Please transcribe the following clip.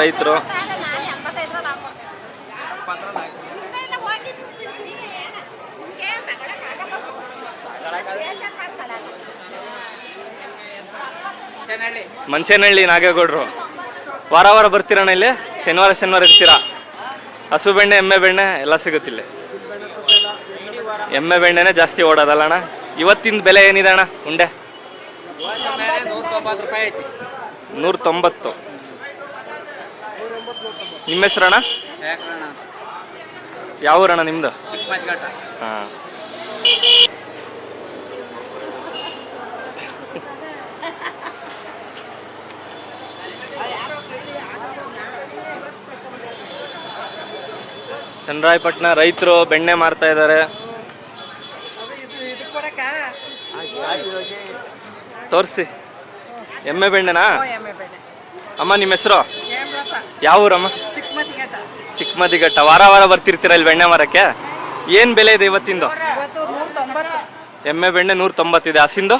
ರೈತರು ಮಂಚೇನಹಳ್ಳಿ ನಾಗೇಗೌಡರು. ವಾರ ವಾರ ಬರ್ತೀರಣ್ಣ ಇಲ್ಲಿ? ಶನಿವಾರ ಶನಿವಾರ ಇರ್ತೀರಾ? ಹಸು ಬೆಣ್ಣೆ, ಎಮ್ಮೆ ಬೆಣ್ಣೆ ಎಲ್ಲ ಸಿಗುತ್ತಿಲ್ಲ ಎಮ್ಮೆ ಬೆಣ್ಣೆನೇ ಜಾಸ್ತಿ ಓಡೋದಲ್ಲ ಅಣ್ಣ? ಇವತ್ತಿನ ಬೆಲೆ ಏನಿದೆ ಅಣ್ಣ? ಉಂಡೆ? ನೂರ ತೊಂಬತ್ತು ನಿಮ್ಮ ಹೆಸರಣ್ಣ ಯಾವ ಊರಣ್ಣ ನಿಮ್ದು? ಹಾಂ. ಚನ್ನರಾಯಪಟ್ಟಣ ರೈತರು ಬೆಣ್ಣೆ ಮಾರ್ತಾ ಇದ್ದಾರೆ. ತೋರಿಸಿ. ಎಮ್ಮೆ ಬೆಣ್ಣೆನಾ? ಅಮ್ಮ ನಿಮ್ಮ ಹೆಸರು? ಯಾವ ಊರಮ್ಮ? ಚಿಕ್ಕಮದಿಘಟ್ಟ ವಾರ ವಾರ ಬರ್ತಿರ್ತೀರ ಇಲ್ಲಿ ಬೆಣ್ಣೆ ಮರಕ್ಕೆ? ಏನು ಬೆಲೆ ಇದೆ ಇವತ್ತಿಂದು? ಎಮ್ಮೆ ಬೆಣ್ಣೆ ನೂರ ತೊಂಬತ್ತಿದೆ ಹಸಿಂದು?